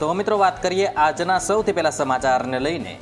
તો મિત્રો વાત કરીએ આજના સૌથી પહેલા સમાચારને લઈને.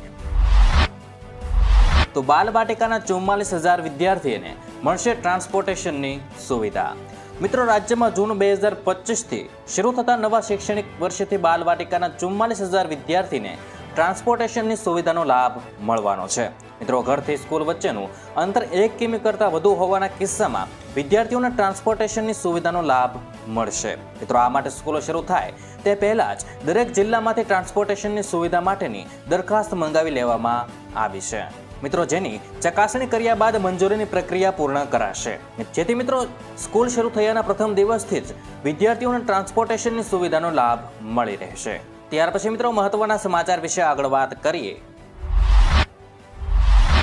તો બાલવાટિકાના ચુમ્માલીસ હજાર વિદ્યાર્થીઓને મળશે ટ્રાન્સપોર્ટેશનની સુવિધા. મિત્રો, રાજ્યમાં જૂન બે હજાર પચીસથી શરૂ થતા નવા શૈક્ષણિક વર્ષથી બાલવાટિકાના ચુમ્માલીસ હજાર વિદ્યાર્થીને ટ્રાન્સપોર્ટેશનની સુવિધાનો લાભ મળવાનો છે. મિત્રો, ઘરથી સ્કૂલ વચ્ચેનું અંતર એક કિમી કરતાં વધુ હોવાના કિસ્સામાં વિદ્યાર્થીઓને ટ્રાન્સપોર્ટેશનની સુવિધાનો લાભ મળશે. મિત્રો, આ માટે સ્કૂલો શરૂ થાય તે પહેલાં જ દરેક જિલ્લામાંથી ટ્રાન્સપોર્ટેશનની સુવિધા માટેની દરખાસ્ત મંગાવી લેવામાં આવી છે. મિત્રો, જેની ચકાસણી કર્યા બાદ મંજૂરીની પ્રક્રિયા પૂર્ણ કરાશે. જેથી મિત્રો, સ્કૂલ શરૂ થયાના પ્રથમ દિવસથી જ વિદ્યાર્થીઓને ટ્રાન્સપોર્ટેશનની સુવિધાનો લાભ મળી રહેશે. ત્યાર પછી મિત્રો, મહત્વના સમાચાર વિશે આગળ વાત કરીએ.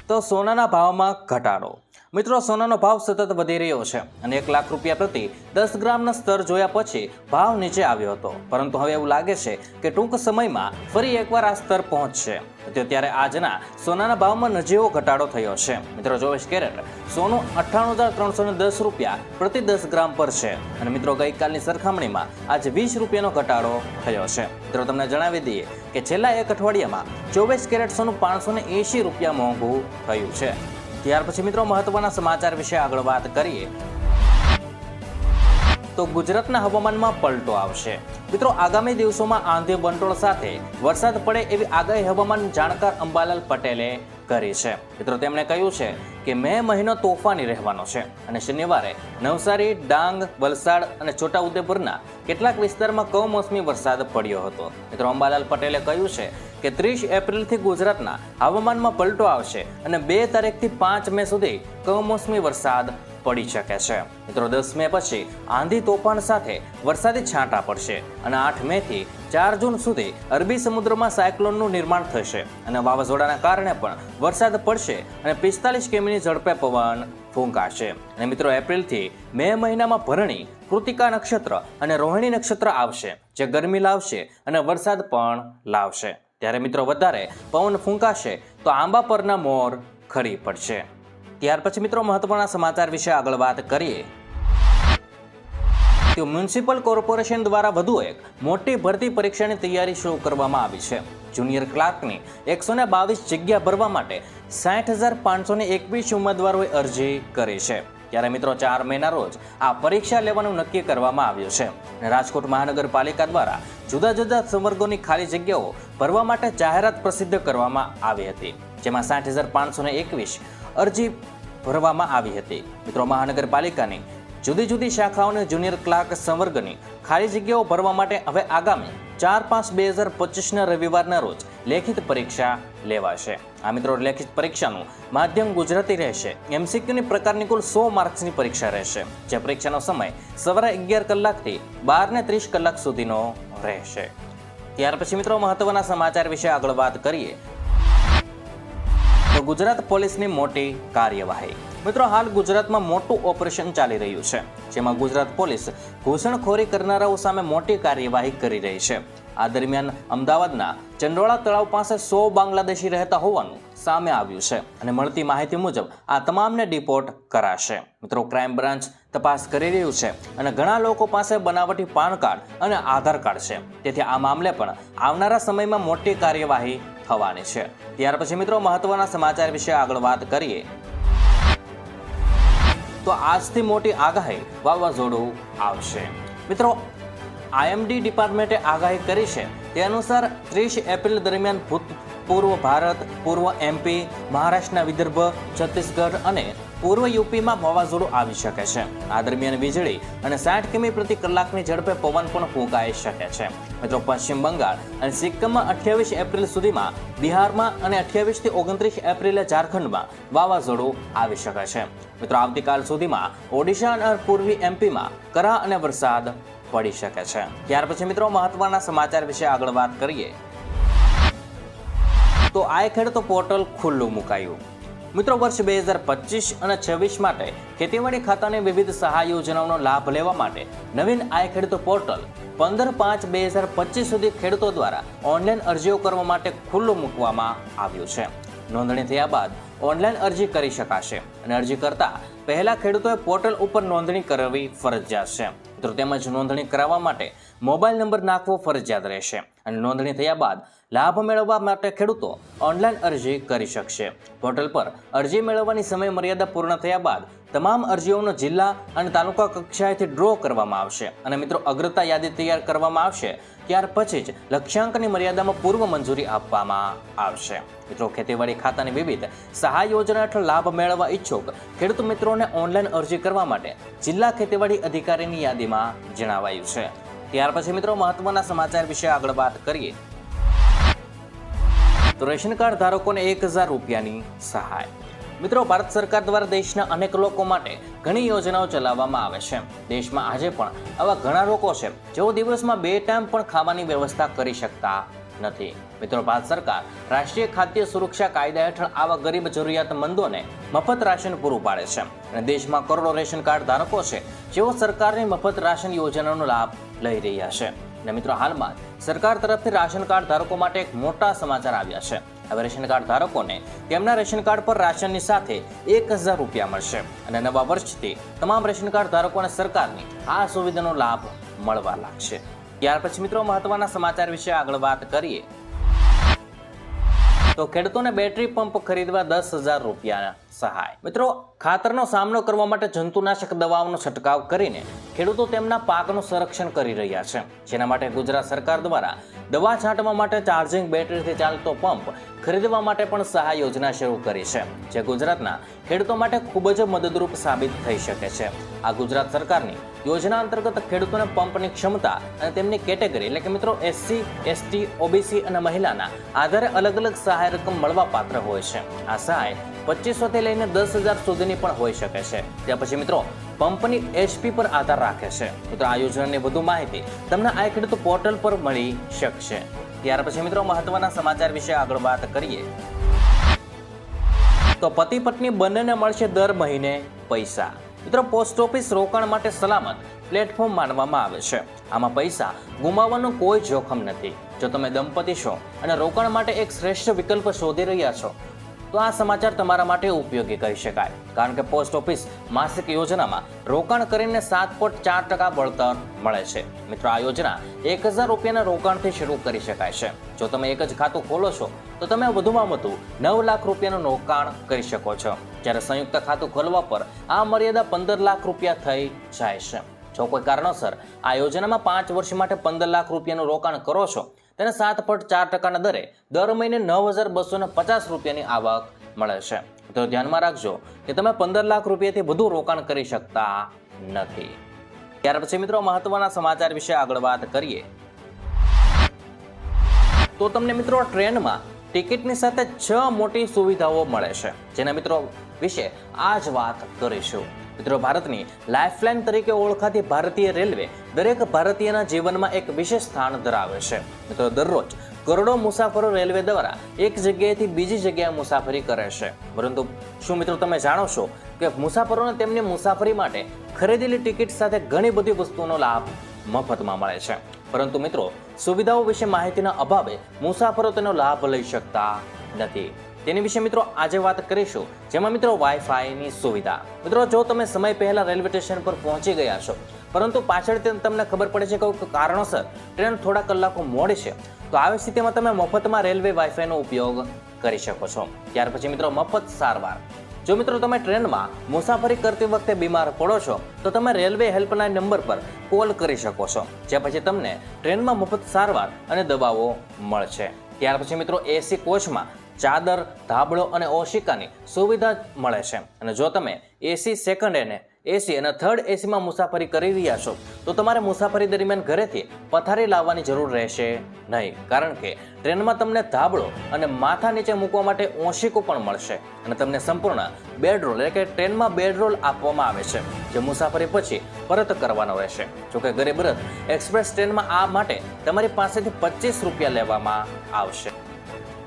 તો સોનાના ભાવમાં ઘટાડો. મિત્રો, સોનાનો ભાવ સતત વધી રહ્યો છે અને એક લાખ રૂપિયા પ્રતિ દસ ગ્રામના સ્તર જોયા પછી ભાવ નીચે આવ્યો હતો. પરંતુ હવે એવું લાગે છે કે ટૂંક સમયમાં ફરી એકવાર આ સ્તર પહોંચશે. તો ત્યારે આજના સોનાના ભાવમાં નજીવો ઘટાડો થયો છે. મિત્રો ચોવીસ કેરેટ સોનું અઠ્ઠાણું હજાર ત્રણસો દસ રૂપિયા પ્રતિ દસ ગ્રામ પર છે. અને મિત્રો, ગઈકાલની સરખામણીમાં આજે વીસ રૂપિયાનો ઘટાડો થયો છે. મિત્રો, તમને જણાવી દઈએ કે છેલ્લા એક અઠવાડિયામાં ચોવીસ કેરેટ સોનું પાંચસો એંશી રૂપિયા મોંઘું થયું છે. ત્યાર પછી મિત્રો મહત્વના સમાચાર વિશે આગળ વાત કરીએ. તો ગુજરાતના હવામાનમાં પલટો આવશે. મિત્રો, આગામી દિવસોમાં આંધી બંટોળ સાથે વરસાદ પડે એવી આગાહી હવામાન જાણકાર અંબાલાલ પટેલે કરી છે. મિત્રો, તેમણે કહ્યું છે કે મે મહિનો તોફાની રહેવાનો છે અને શનિવારે નવસારી, ડાંગ, વલસાડ અને છોટાઉદેપુરના કેટલાક વિસ્તારમાં કમોસમી વરસાદ પડ્યો હતો. મિત્રો, અંબાલાલ પટેલે કહ્યું છે કે ત્રીસ એપ્રિલથી ગુજરાતના હવામાનમાં પલટો આવશે અને બે તારીખથી પાંચ મે સુધી કમોસમી વરસાદ પડી શકે છે. મિત્રો, દસ મે પછી આંધી તોફાન સાથે વરસાદી છાંટા પડશે અને આઠ મે થી ચાર જૂન સુધી અરબી સમુદ્રમાં સાયક્લોનનું નિર્માણ થશે અને વાવાઝોડાના કારણે પણ વરસાદ પડશે અને પિસ્તાલીસ કિમીની ઝડપે પવન ફૂંકાશે. અને મિત્રો, એપ્રિલથી મે મહિનામાં ભરણી, કૃતિકા નક્ષત્ર અને રોહિણી નક્ષત્ર આવશે, જે ગરમી લાવશે અને વરસાદ પણ લાવશે. ત્યારે મિત્રો, વધારે પવન ફૂંકાશે તો આંબા પરના મોર ખરી પડશે. ત્યાર પછી મિત્રો મહત્વના સમાચાર વિશે આગળ વાત કરીએ. તો મ્યુનિસિપલ કોર્પોરેશન દ્વારા વધુ એક મોટી ભરતી પરીક્ષાની તૈયારી શરૂ કરવામાં આવી છે. જુનિયર ક્લાર્કની એકસો ને બાવીસ જગ્યા ભરવા માટે સાઠ હજાર પાંચસો ને એકવીસ ઉમેદવારોએ અરજી કરી છે. ત્યારે મિત્રો ચાર મહિના રોજ આ પરીક્ષા લેવાનું નક્કી કરવામાં આવ્યું છે. રાજકોટ મહાનગરપાલિકા દ્વારા જુદા જુદા સંવર્ગોની ખાલી જગ્યાઓ ભરવા માટે જાહેરાત પ્રસિદ્ધ કરવામાં આવી હતી. જેમાં સાઠ હજાર પાંચસો એકવીસ અરજી ભરવામાં આવી હતી. મિત્રો, મહાનગરપાલિકાની જુદી જુદી શાખાઓની જુનિયર ક્લાર્ક સંવર્ગની ખાલી જગ્યાઓ ભરવા માટે હવે આગામી ચાર પાંચ બે હજાર પચીસના રવિવારના રોજ લેખિત પરીક્ષા લેવાશે. આ મિત્રો, લેખિત પરીક્ષાનું માધ્યમ ગુજરાતી રહેશે. એમસીક્યુની પ્રકારની કુલ સો માર્ક્સની પરીક્ષા રહેશે. જે પરીક્ષાનો સમય સવારે અગિયાર કલાકથી બાર ને ત્રીસ કલાક સુધીનો રહેશે. ત્યાર પછી, મિત્રો, મહત્વના સમાચાર વિશે આગળ વાત કરીએ. ગુજરાત પોલીસની મોટી કાર્યવાહી. મિત્રો, હાલ ગુજરાતમાં મોટું ઓપરેશન ચાલી રહ્યું છે, જેમાં ગુજરાત પોલીસ ઘૂસણખોરી કરનારાઓ સામે મોટી કાર્યવાહી કરી રહી છે. આ દરમિયાન અમદાવાદના ચંડોળા તળાવ પાસે સો બાંગ્લાદેશી રહેતા હોવાનું સામે આવ્યું છે અને મળતી માહિતી મુજબ આ તમામને ડિપોર્ટ કરાશે. મિત્રો, ક્રાઇમ બ્રાન્ચ તપાસ કરી રહ્યું છે અને ઘણા લોકો પાસે બનાવટી પાન કાર્ડ અને આધાર કાર્ડ છે. તેથી આ મામલે પણ આવનારા સમયમાં મોટી કાર્યવાહી થવાની છે. ત્યાર પછી મિત્રો, મહત્વના સમાચાર વિશે આગળ વાત કરીએ. તો આજથી મોટી આગાહી વાવાઝોડું આવશે. મિત્રો, આઈએમડી ડિપાર્ટમેન્ટે આગાહી કરી છે. તે અનુસાર ત્રીસ એપ્રિલ દરમિયાન ભૂતપૂર્વ ભારત, પૂર્વ એમપી મહારાષ્ટ્રના વિદર્ભ, છત્તીસગઢ અને પૂર્વ યુપીમાં વાવાઝોડું આવી શકે છે. આ દરમિયાન વીજળી અને સાઠ કિમી પ્રતિ કલાકની ઝડપે પવન પણ ફૂંકાઈ શકે છે. મિત્રો, પશ્ચિમ બંગાળ અને સિક્કમમાં અઠ્યાવીસ એપ્રિલ સુધીમાં બિહારમાં અને અઠ્યાવીસથી ઓગણત્રીસ એપ્રિલે ઝારખંડમાં વાવાઝોડું આવી શકે છે. મિત્રો, આવતીકાલ સુધીમાં ઓડિશા અને પૂર્વી એમપીમાં કરા અને વરસાદ પડી શકે છે. ત્યાર પછી મિત્રો, મહત્વના સમાચાર વિશે આગળ વાત કરીએ. તો આય ખેડૂતો પોર્ટલ ખુલ્લું મુકાયું. મિત્રો, વર્ષ બે હજાર પચીસ અને છવ્વીસ માટે ખેતીવાડી ખાતાની વિવિધ સહાય યોજનાઓનો લાભ લેવા માટે નવીન આય ખેડૂતો પોર્ટલ પંદર પાંચ બે હજાર પચીસ સુધી ખેડૂતો દ્વારા ઓનલાઈન અરજીઓ કરવા માટે ખુલ્લું મૂકવામાં આવ્યું છે. નોંધણી થયા બાદ ઓનલાઈન અરજી કરી શકાશે અને અરજી કરતા પહેલા ખેડૂતોએ પોર્ટલ ઉપર નોંધણી કરવી ફરજિયાત છે. મિત્રો તેમજ નોંધણી કરાવવા માટે મોબાઈલ નંબર નાખવો ફરજિયાત રહેશે. અને નોંધણી થયા બાદ લાભ મેળવવા માટે ખેડૂતો ઓનલાઈન અરજી કરી શકશે. પોર્ટલ પર અરજી મેળવવાની સમય મર્યાદા પૂર્ણ થયા બાદ તમામ અરજીઓનો જિલ્લા અને તાલુકા કક્ષાએથી ડ્રો કરવામાં આવશે. અને મિત્રો અગ્રતા યાદી તૈયાર કરવામાં આવશે ત્યાર પછી જ લક્ષ્યાંકની મર્યાદામાં પૂર્વ મંજૂરી આપવામાં આવશે. મિત્રો, ખેતીવાડી ખાતાની વિવિધ સહાય યોજના હેઠળ લાભ મેળવવા ઈચ્છુક ખેડૂત મિત્રોને ઓનલાઈન અરજી કરવા માટે જિલ્લા ખેતીવાડી અધિકારીની યાદીમાં જણાવાયું છે. ત્યાર પછી મિત્રો, મહત્વના સમાચાર વિશે આગળ વાત કરીએ. તો રેશન કાર્ડ ધારકોને એક હજાર રૂપિયાની સહાય. મિત્રો, ભારત સરકાર દ્વારા દેશના અનેક લોકો માટે ઘણી યોજનાઓ ચલાવવામાં આવે છે. દેશમાં આજે પણ આવા ઘણા લોકો છે જેઓ દિવસમાં બે ટાઈમ પણ ખાવાની વ્યવસ્થા કરી શકતા નથી. મિત્રો, ભારત સરકાર રાષ્ટ્રીય ખાદ્ય સુરક્ષા કાયદા હેઠળ આવા ગરીબ જરૂરિયાતમંદોને મફત રાશન પૂરું પાડે છે. અને દેશમાં કરોડો રેશન કાર્ડ ધારકો છે જેઓ સરકારની મફત રાશન યોજનાનો લાભ લઈ રહ્યા છે. અને મિત્રો, હાલમાં સરકાર તરફથી રાશન કાર્ડ ધારકો માટે એક મોટા સમાચાર આવ્યા છે. હવે રેશન કાર્ડ ધારકોને તેમના રેશન કાર્ડ પર રાશનની સાથે એક રૂપિયા મળશે. અને નવા વર્ષથી તમામ રેશન કાર્ડ ધારકોને સરકારની આ સુવિધાનો લાભ મળવા લાગશે. ત્યાર પછી મિત્રો, મહત્વના સમાચાર વિશે આગળ વાત કરીએ. તો ખેડૂતોને બેટરી પંપ ખરીદવા દસ હજાર રૂપિયા સહાય. મિત્રો, ખાતરનો સામનો કરવા માટે જંતુનાશક દવાઓનો છંટકાવ કરીને ખેડૂતો તેમના પાકનું સંરક્ષણ કરી રહ્યા છે. જેના માટે ગુજરાત સરકાર દ્વારા દવા છાંટવા માટે ચાર્જિંગ બેટરીથી ચાલતો પંપ ખરીદવા માટે પણ સહાય યોજના શરૂ કરી છે, જે ગુજરાતના ખેડૂતો માટે ખૂબ જ મદદરૂપ સાબિત થઈ શકે છે. આ ગુજરાત સરકારની યોજના અંતર્ગત ખેડૂતોને પંપની ક્ષમતા અને તેમની કેટેગરી, એટલે કે મિત્રો એસસી એસટી ઓબીસી અને મહિલાના આધારે અલગ અલગ સહાય રકમ મળવા પાત્ર હોય છે. આ સહાય પચીસોથી લઈને દસ હજાર સુધીની પણ હોઈ શકે છે. ત્યાર પછી મિત્રો પંપની એચપી પર આધાર રાખે છે. મિત્રો, આ યોજનાની વધુ માહિતી તમને આ ખેડૂત પોર્ટલ પર મળી શકશે. ત્યાર પછી મિત્રો, મહત્વના સમાચાર વિશે આગળ વાત કરીએ. તો પતિ પત્ની બંનેને મળશે દર મહિને પૈસા. મિત્રો, પોસ્ટ ઓફિસ રોકાણ માટે સલામત પ્લેટફોર્મ માનવામાં આવે છે. આમાં પૈસા ગુમાવવાનું કોઈ જોખમ નથી. જો તમે દંપતી છો અને રોકાણ માટે એક શ્રેષ્ઠ વિકલ્પ શોધી રહ્યા છો તો આ સમાચાર તમારા માટે ઉપયોગી કહી શકાય. કારણ કે પોસ્ટ ઓફિસ માસિક યોજનામાં રોકાણ કરીને સાત પોઈન્ટ ચાર ટકા વળતર મળે છે. મિત્રો, આ યોજના એક હજાર રૂપિયાના રોકાણથી શરૂ કરી શકાય છે. જો તમે એક જ ખાતું ખોલો છો, તો તમે વધુમાં વધુ નવ લાખ રૂપિયાનું રોકાણ કરી શકો છો. જ્યારે સંયુક્ત ખાતું ખોલવા પર આ મર્યાદા પંદર લાખ રૂપિયા થઈ જાય છે. જો કોઈ કારણોસર આ યોજનામાં પાંચ વર્ષ માટે પંદર લાખ રૂપિયાનું રોકાણ કરો છો તેને સાત પોઈન્ટ ચાર ટકાના દરે દર મહિને નવ હજાર બસો પચાસ રૂપિયાની આવક મળે છે. તો ધ્યાનમાં રાખજો કે તમે પંદર લાખ રૂપિયાથી વધુ રોકાણ કરી શકતા નથી. ત્યાર પછી મિત્રો મહત્વના સમાચાર વિશે આગળ વાત કરીએ. તો તમને મિત્રો ટ્રેનમાં ટિકિટની સાથે છ મોટી સુવિધાઓ મળે છે. જેના મિત્રો વિશે આ જ વાત કરીશું. મિત્રો, ભારતની લાઇફલાઇન તરીકે ઓળખાતી ભારતીય રેલવે દરેક ભારતીયના જીવનમાં એક વિશેષ સ્થાન ધરાવે છે. મિત્રો, દરરોજ કરોડો મુસાફરો રેલવે દ્વારા એક જગ્યાએથી બીજી જગ્યાએ મુસાફરી કરે છે. પરંતુ શું મિત્રો તમે જાણો છો કે મુસાફરોને તેમની મુસાફરી માટે ખરીદેલી ટિકિટ સાથે ઘણી બધી વસ્તુઓનો લાભ મફતમાં મળે છે? પરંતુ મિત્રો, સુવિધાઓ વિશે માહિતીના અભાવે મુસાફરો તેનો લાભ લઈ શકતા નથી. તેની વિશે મિત્રો આજે વાત કરીશું, જેમાં મિત્રો વાઈફાઈની સુવિધા. મિત્રો, જો તમે સમય પહેલા રેલવે સ્ટેશન પર પહોંચી ગયા છો, પરંતુ પાછળ તમને ખબર પડે છે કે કારણોસર ટ્રેન થોડા કલાકો મોડી છે, તો આવી સ્થિતિમાં તમે મફતમાં રેલવે વાઈફાઈનો ઉપયોગ કરી શકો છો. ત્યાર પછી મિત્રો, મફત સારવાર. જો મિત્રો તમે ટ્રેનમાં મુસાફરી કરતી વખતે બીમાર પડો છો, તો તમે રેલવે હેલ્પલાઇન નંબર પર કોલ કરી શકો છો જે પછી તમને ટ્રેનમાં મફત સારવાર અને દવાઓ મળશે. ત્યાર પછી મિત્રો એસી કોચમાં ચાદર, ધાબળો અને ઓશિકાની સુવિધા મળે છે. અને જો તમે એસી સેકન્ડ એને એસી અને થર્ડ એસીમાં મુસાફરી કરી રહ્યા છો, તો તમારે મુસાફરી દરમિયાન ઘરેથી પથારી લાવવાની જરૂર રહેશે નહીં. કારણ કે ટ્રેનમાં તમને ધાબળો અને માથા નીચે મૂકવા માટે ઓશિકો પણ મળશે અને તમને સંપૂર્ણ બેડરોલ એટલે કે ટ્રેનમાં બેડરોલ આપવામાં આવે છે, જે મુસાફરી પછી પરત કરવાનો રહેશે. જોકે ગરીબ રથ એક્સપ્રેસ ટ્રેનમાં આ માટે તમારી પાસેથી પચીસ રૂપિયા લેવામાં આવશે.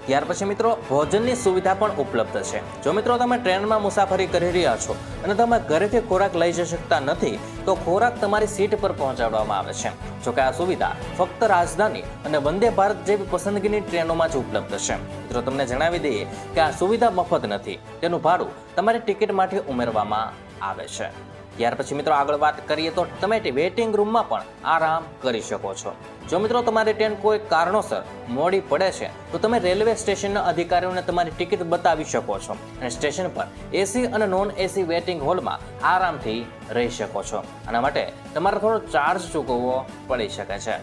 ત્યાર પછી મિત્રો, ભોજનની સુવિધા પણ ઉપલબ્ધ છે. જો મિત્રો, તમે ટ્રેનમાં મુસાફરી કરી રહ્યા છો અને તમે ઘરેથી ખોરાક લઈ જઈ શકતા નથી, તો ખોરાક તમારી સીટ પર પહોંચાડવામાં આવે છે. જોકે આ સુવિધા ફક્ત રાજધાની અને વંદે ભારત જેવી પસંદગીની ટ્રેનોમાં જ ઉપલબ્ધ છે. મિત્રો, તમને જણાવી દઈએ કે આ સુવિધા મફત નથી. તેનું ભાડું તમારી ટિકિટ માટે ઉમેરવામાં આવે છે. ત્યાર પછી મિત્રો આગળ વાત કરીએ તો તમે વેઇટિંગ રૂમમાં પણ આરામ કરી શકો છો. જો મિત્રો તમારી ટ્રેન કોઈ કારણોસર મોડી પડે છે, તો તમે રેલવે સ્ટેશનના અધિકારીઓને તમારી ટિકિટ બતાવી શકો છો અને સ્ટેશન પર એસી અને નોન એસી વેઇટિંગ હોલમાં આરામથી રહી શકો છો. આના માટે તમારે થોડો ચાર્જ ચૂકવવો પડી શકે છે.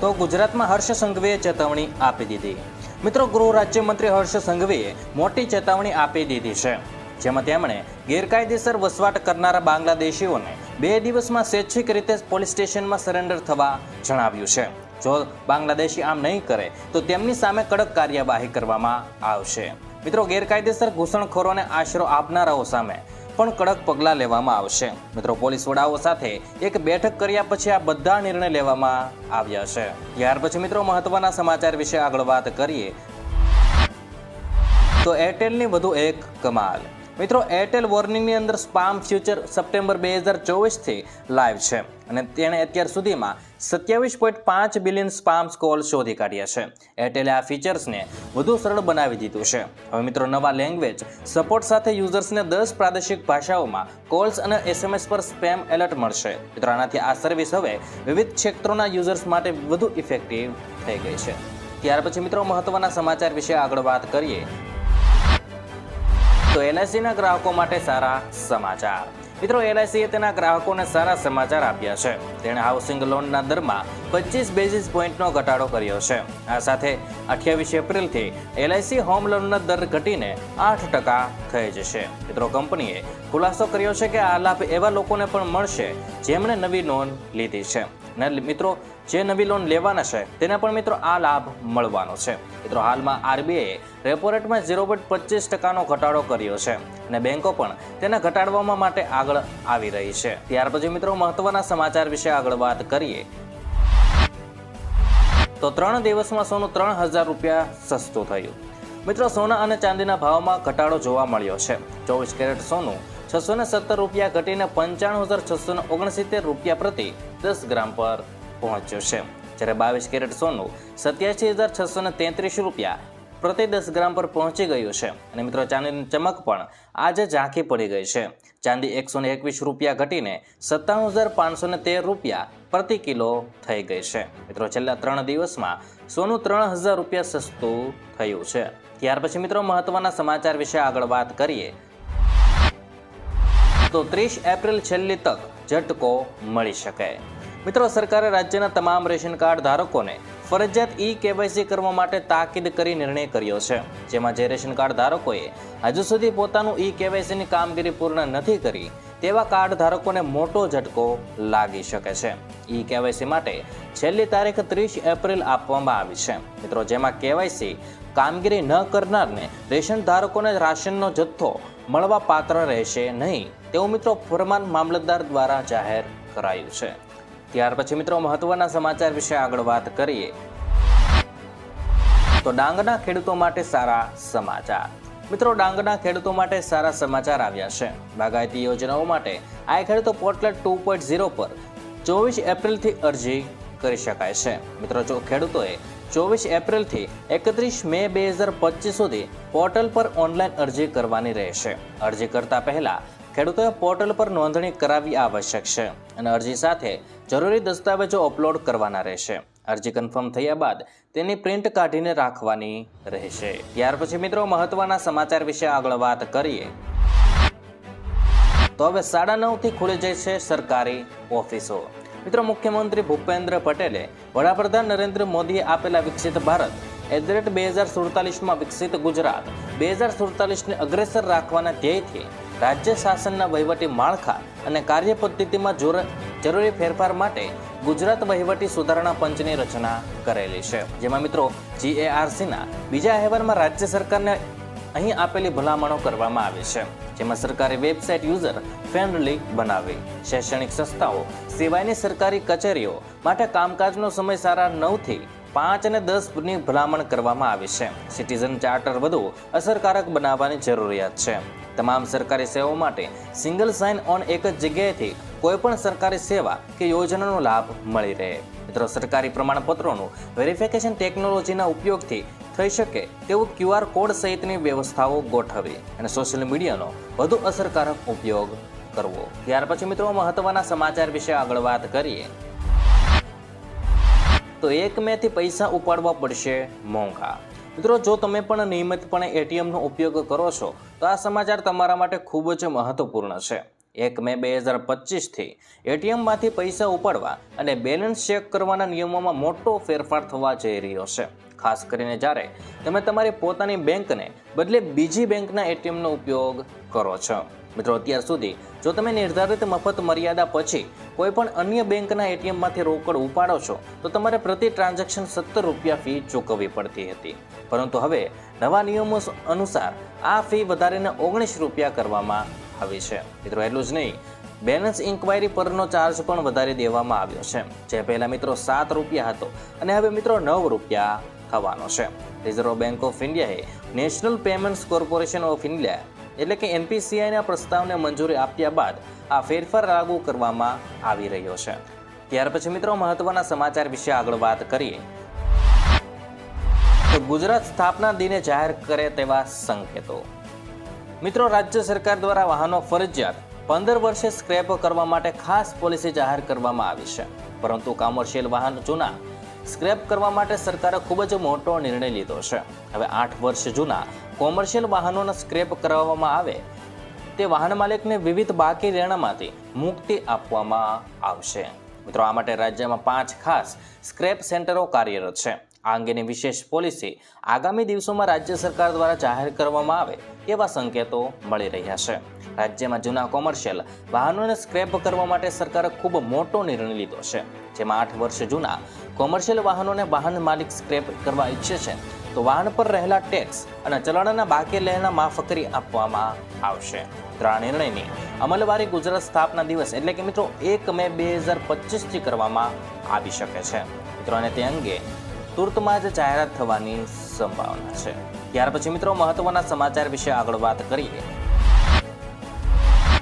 તો ગુજરાતમાં હર્ષ સંઘવીએ ચેતવણી આપી દીધી. મિત્રો ગૃહ રાજ્યમંત્રી હર્ષ સંઘવીએ મોટી ચેતવણી આપી દીધી છે. જેમાં તેમણે ગેરકાયદેસર વસવાટ કરનારા બાંગ્લાદેશીઓને બે દિવસમાં સ્વૈચ્છિક રીતે પોલીસ સ્ટેશનમાં સરેન્ડર થવા જણાવ્યું છે. જો બાંગ્લાદેશી આમ નહીં કરે, તો તેમની સામે કડક કાર્યવાહી કરવામાં આવશે. મિત્રો, ગેરકાયદેસર ઘૂસણખોરોને આશરો આપનારાઓ સામે પણ કડક પગલાં લેવામાં આવશે. મિત્રો, પોલીસ વડાઓ સાથે એક બેઠક કર્યા પછી આ બધા નિર્ણય લેવામાં આવ્યા છે. ત્યાર પછી મિત્રો, મહત્વના સમાચાર વિશે આગળ વાત કરીએ. તો એરટેલની વધુ એક કમાલ. મિત્રો એરટેલ વોર્નિંગની અંદર સ્પામ ફ્યુચર સપ્ટેમ્બર બે હજાર ચોવીસથી લાઈવ છે. અને તેણે અત્યાર સુધીમાં સત્યાવીસ પોઈન્ટ પાંચ બિલિયન સ્પામ્સ કોલ શોધી કાઢ્યા છે. એરટેલે આ ફીચર્સને વધુ સરળ બનાવી દીધું છે. હવે મિત્રો, નવા લેંગ્વેજ સપોર્ટ સાથે યુઝર્સને દસ પ્રાદેશિક ભાષાઓમાં કોલ્સ અને એસએમએસ પર સ્પેમ એલર્ટ મળશે. મિત્રો, આનાથી આ સર્વિસ હવે વિવિધ ક્ષેત્રોના યુઝર્સ માટે વધુ ઇફેક્ટિવ થઈ ગઈ છે. ત્યાર પછી મિત્રો, મહત્વના સમાચાર વિશે આગળ વાત કરીએ તો એલઆઈસીના ગ્રાહકો માટે સારા સમાચાર. મિત્રો એલઆઈસીએ તેના ગ્રાહકોને સારા સમાચાર આપ્યા છે. તેણે હાઉસિંગ લોનના દરમાં પચીસ બેઝિસ પોઈન્ટનો ઘટાડો કર્યો છે. આ સાથે અઠ્યાવીસ એપ્રિલથી એલઆઈસી હોમ લોનના દર ઘટીને આઠ ટકા થઈ જશે. મિત્રો, કંપનીએ ખુલાસો કર્યો છે કે આ લાભ એવા લોકોને પણ મળશે જેમણે નવી લોન લીધી છે. અને મિત્રો, જે નવી લોન લેવાના છે, તેને પણ મિત્રો આ લાભ મળવાનો છે. મિત્રો, હાલમાં આરબીઆઈએ રેપો રેટમાં ઝીરો પોઈન્ટ પચીસ ટકાનો ઘટાડો કર્યો છે અને બેંકો પણ તેને ઘટાડવામાં માટે આગળ આવી રહી છે. ત્યાર પછી, મિત્રો, મહત્વના સમાચાર વિશે આગળ વાત કરીએ. તો ત્રણ દિવસમાં સોનું ત્રણ હજાર રૂપિયા સસ્તું થયું. મિત્રો, સોના અને ચાંદીના ભાવમાં ઘટાડો જોવા મળ્યો છે. ચોવીસ કેરેટ સોનું છસો ને સત્તર રૂપિયા ઘટીને પંચાણું હજાર છસો ને ઓગણસિત્તેર રૂપિયા પ્રતિ દસ ગ્રામ પર પહોંચ્યું છે. જ્યારે બાવીસ કેરેટ સોનું સત્યાસી હજાર છસો ને તેત્રીસ રૂપિયા પ્રતિ દસ ગ્રામ પર પહોંચી ગયું છે. અને મિત્રો, ચાંદીની ચમક પણ આજે ઝાંખી પડી ગઈ છે. ચાંદી એકસો ને એકવીસ રૂપિયા ઘટીને સત્તાણું હજાર પાંચસો ને તેર રૂપિયા પ્રતિ કિલો થઈ ગઈ છે. મિત્રો, છેલ્લા ત્રણ દિવસમાં સોનું ત્રણ હજાર રૂપિયા સસ્તું થયું છે. ત્યાર પછી મિત્રો, મહત્વના સમાચાર વિશે આગળ વાત કરીએ. તો ત્રીસ એપ્રિલ છેલ્લી તક ઝટકો મળી શકે. મિત્રો, સરકારે રાજ્યના તમામ રેશન કાર્ડ ધારકોને ફરજિયાત ઈ કેવાયસી કરવા માટે તાકીદ કરી નિર્ણય કર્યો છે. જેમાં જે રેશન કાર્ડ ધારકોએ હજુ સુધી પોતાનું ઈ કેવાયસીની કામગીરી પૂર્ણ નથી કરી, તેવા કાર્ડ ધારકોને મોટો ઝટકો લાગી શકે છે. ઈ કેવાયસી માટે છેલ્લી તારીખ ત્રીસ એપ્રિલ આપવામાં આવી છે. મિત્રો, જેમાં કેવાયસી કામગીરી ન કરનારને રેશન ધારકોને રાશનનો જથ્થો મળવા પાત્ર રહેશે નહીં, તેવું મિત્રો, ફરમાન મામલતદાર દ્વારા જાહેર કરાયું છે. ત્યાર પછી મિત્રો મહત્વના સમાચાર વિશે આગળ વાત કરીએ. તો ડાંગના ખેડૂતો માટે સારા સમાચાર. મિત્રો ડાંગના ખેડૂતો માટે સારા સમાચાર આવ્યા છે. બાગાયતી યોજનાઓ માટે આ ખેડૂતો પોર્ટલ ટુ પોઈન્ટ ઝીરો પર ચોવીસ એપ્રિલથી અરજી કરી શકાય છે. મિત્રો જો ખેડૂતોએ ચોવીસ એપ્રિલથી એકત્રીસ મે બે હજાર પચીસ સુધી પોર્ટલ પર ઓનલાઈન અરજી કરવાની રહેશે. અરજી કરતા પહેલા ખેડૂતોએ પોર્ટલ પર નોંધણી કરાવવી આવશ્યક છે અને અરજી સાથે જરૂરી દસ્તાવેજો અપલોડ કરવાના રહેશે. અરજી કન્ફર્મ થયા બાદ તેની પ્રિન્ટ કાઢીને રાખવાની રહેશે. ત્યાર પછી મિત્રો મહત્વના સમાચાર વિશે આગળ વાત કરીએ. તો હવે સાડા નવથી ખુલી જાય છે સરકારી ઓફિસો. મિત્રો મુખ્યમંત્રી ભૂપેન્દ્ર પટેલે વડાપ્રધાન નરેન્દ્ર મોદીએ આપેલા વિકસિત ભારત એટ ધ રેટ બે હજાર સુડતાલીસમાં વિકસિત ગુજરાત, બે હજાર સુડતાલીસને અગ્રેસર રાખવાના ધ્યેયથી રાજ્ય શાસનના વહીવટી માળખા અને કાર્યપદ્ધતિમાં જોર- જરૂરી ફેરફાર માટે ગુજરાત વહીવટી સુધારણા પંચની રચના કરેલી છે. જેમાં મિત્રો જીએઆરસીના બીજા અહેવાલમાં રાજ્ય સરકારને અહીં આપેલી ભલામણો કરવામાં આવી છે. જેમાં સરકારે વેબસાઇટ યુઝર ફ્રેન્ડલી બનાવી, શૈક્ષણિક સંસ્થાઓ, સિવાયની સરકારી કચેરીઓ માટે કામકાજનો સમય સારા નવથી પાંચ અને દસની ભલામણ કરવામાં આવી છે. સિટીઝન ચાર્ટર વધુ અસરકારક બનાવવાની જરૂરિયાત છે. તમામ સરકારી સેવાઓ માટે સિંગલ સાઇન ઓન એક જ જગ્યાએથી કોઈપણ સરકારી સેવા કે યોજનાનો લાભ મળી રહે. મિત્રો, સરકારી પ્રમાણપત્રોનું વેરિફિકેશન ટેકનોલોજીના ઉપયોગથી થઈ શકે તેવું ક્યુઆર કોડ સહિતની વ્યવસ્થાઓ ગોઠવવી અને સોશિયલ મીડિયાનો વધુ અસરકારક ઉપયોગ કરવો. ત્યાર પછી મિત્રો, મહત્વના સમાચાર વિશે આગળ વાત કરીએ. તો એક મેથી પૈસા ઉપાડવા પડશે મોંઘા. મિત્રો, જો તમે પણ નિયમિતપણે એટીએમનો ઉપયોગ કરો છો, તો આ સમાચાર તમારા માટે ખૂબ જ મહત્વપૂર્ણ છે. એક મે બે હજાર પચીસથી એટીએમમાંથી પૈસા ઉપાડવા અને બેલેન્સ ચેક કરવાના નિયમોમાં મોટો ફેરફાર થવા જઈ રહ્યો છે. ખાસ કરીને જ્યારે તમે તમારી પોતાની બેંકને બદલે બીજી બેંકના એટીએમનો ઉપયોગ કરો છો. મિત્રો, અત્યાર સુધી જો તમે નિર્ધારિત મફત મર્યાદા પછી કોઈ પણ અન્ય બેંકના એટીએમમાંથી રોકડ ઉપાડો છો, તો તમારે પ્રતિ ટ્રાન્ઝેક્શન સત્તર રૂપિયા ફી ચૂકવવી પડતી હતી. પરંતુ હવે નવા નિયમો અનુસાર આ ફી વધારીને ઓગણીસ રૂપિયા કરવામાં આવી છે. મિત્રો, એટલું જ નહીં, બેલેન્સ ઇન્ક્વાયરી પરનો ચાર્જ પણ વધારી દેવામાં આવ્યો છે. જે પહેલા મિત્રો સાત રૂપિયા હતો અને હવે મિત્રો નવ રૂપિયા થવાનો છે. રિઝર્વ બેંક ઓફ ઇન્ડિયાએ National Payments Corporation of India એટલે કે એનપીસીઆઈના પ્રસ્તાવને મંજૂરી આપ્યા બાદ આ ફેરફાર લાગુ કરવામાં આવી રહ્યો છે. ત્યાર પછી મિત્રો મહત્વના સમાચાર વિશે આગળ વાત કરીએ. તો ગુજરાત સ્થાપના દિને જાહેર કરે તેવા સંકેતો. મિત્રો રાજ્ય સરકાર દ્વારા વાહનો ફરજિયાત પંદર વર્ષે સ્ક્રેપ કરવા માટે ખાસ પોલિસી જાહેર કરવામાં આવી છે. પરંતુ કોમર્શિયલ વાહન જૂના સ્ક્રેપ કરવા માટે સરકારે ખૂબ જ મોટો નિર્ણય લીધો છે. હવે આઠ વર્ષ જૂના કોમર્શિયલ વાહનોને સ્ક્રેપ કરાવવામાં આવે, તે વાહન માલિકને વિવિધ બાકી રેણામાંથી મુક્તિ આપવામાં આવશે. મિત્રો, આ માટે રાજ્યમાં પાંચ ખાસ સ્ક્રેપ સેન્ટરો કાર્યરત છે. આ અંગેની વિશેષ પોલિસી આગામી દિવસોમાં રાજ્ય સરકાર દ્વારા જાહેર કરવામાં આવે, એવા સંકેતો મળી રહ્યા છે. રાજ્યમાં જૂના કોમર્શિયલ વાહનોને સ્ક્રેપ કરવા માટે સરકારે ખૂબ મોટો નિર્ણય લીધો છે. જેમાં આઠ વર્ષ જૂના કોમર્શિયલ વાહનોને વાહન માલિક સ્ક્રેપ કરવા ઈચ્છે છે, તો વાહન પર રહેલા ટેક્સ અને ચલણના બાકી લેના માફ કરી આપવામાં આવશે. ત્રણ નિર્ણયની અમલવારી ગુજરાત સ્થાપના દિવસ એટલે કે મિત્રો એક મે બે હજાર પચીસથી કરવામાં આવી શકે છે. મિત્રો, અને તે અંગે તુર્તમાં જ જાહેરાત થવાની સંભાવના છે. ત્યાર પછી મિત્રો મહત્વના સમાચાર વિશે આગળ વાત કરીએ.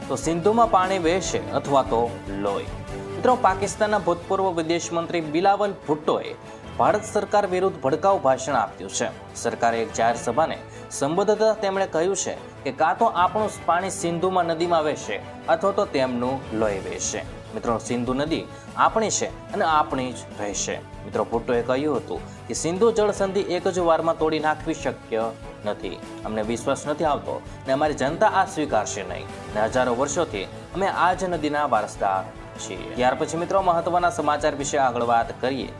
તો સિંધુમાં પાણી વહેશે અથવા તો લોહી. મિત્રો, પાકિસ્તાનના ભૂતપૂર્વ વિદેશ મંત્રી બિલાવલ ભુટ્ટોએ ભારત સરકાર વિરુદ્ધ ભડકાઉ ભાષણ આપ્યું છે. સરકારે એક જાહેર સભાને સંબોધતા તેમણે કહ્યું છે કે કાં તો આપણું પાણી સિંધુમાં નદીમાં વહેશે અથવા તો તેમનું લોહી વહેશે. મિત્રો, સિંધુ નદી આપણી છે અને આપણી જ રહેશે. મિત્રો, ભુટ્ટોએ કહ્યું હતું કે સિંધુ જળસંધિ એક જ વારમાં તોડી નાખવી શક્ય નથી. અમને વિશ્વાસ નથી આવતો ને અમારી જનતા આ સ્વીકારશે નહીં. ને હજારો વર્ષોથી અમે આ જ નદીના વારસદાર છીએ. ત્યાર પછી મિત્રો, મહત્વના સમાચાર વિશે આગળ વાત કરીએ.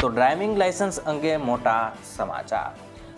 તો ડ્રાઇવિંગ લાયસન્સ અંગે મોટા સમાચાર.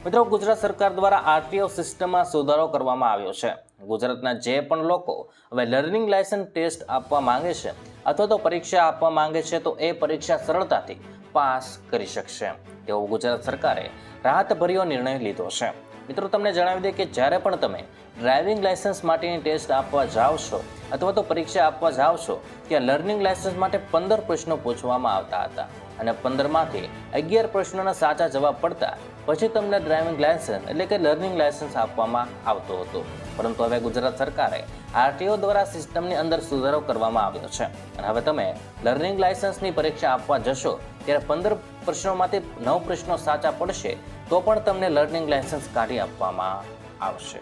મિત્રો, ગુજરાત સરકાર દ્વારા આરટીઓ સિસ્ટમમાં સુધારો કરવામાં આવ્યો છે. ગુજરાતના જે પણ લોકો હવે લર્નિંગ લાયસન્સ ટેસ્ટ આપવા માંગે છે અથવા તો પરીક્ષા આપવા માંગે છે, તો એ પરીક્ષા સરળતાથી પાસ કરી શકશે. તેવો ગુજરાત સરકારે રાહતભર્યો નિર્ણય લીધો છે. મિત્રો, તમને જણાવી દે કે જ્યારે પણ તમે ડ્રાઇવિંગ લાયસન્સ માટેની ટેસ્ટ આપવા જાઓ છો અથવા તો પરીક્ષા આપવા જાઓ છો, ત્યાં લર્નિંગ લાયસન્સ માટે પંદર પ્રશ્નો પૂછવામાં આવતા હતા. અને પંદરમાંથી અગિયાર પ્રશ્નોના સાચા જવાબ પડતા પછી તમને ડ્રાઇવિંગ લાયસન્સ એટલે કે લર્નિંગ લાયસન્સ આપવામાં આવતો હતો. પરંતુ હવે ગુજરાત સરકારે આરટીઓ દ્વારા સિસ્ટમની અંદર સુધારો કરવામાં આવ્યો છે. અને હવે તમે લર્નિંગ લાયસન્સની પરીક્ષા આપવા જશો, ત્યારે પંદર પ્રશ્નોમાંથી નવ પ્રશ્નો સાચા પડશે, તો પણ તમને લર્નિંગ લાયસન્સ કાઢી આપવામાં આવશે.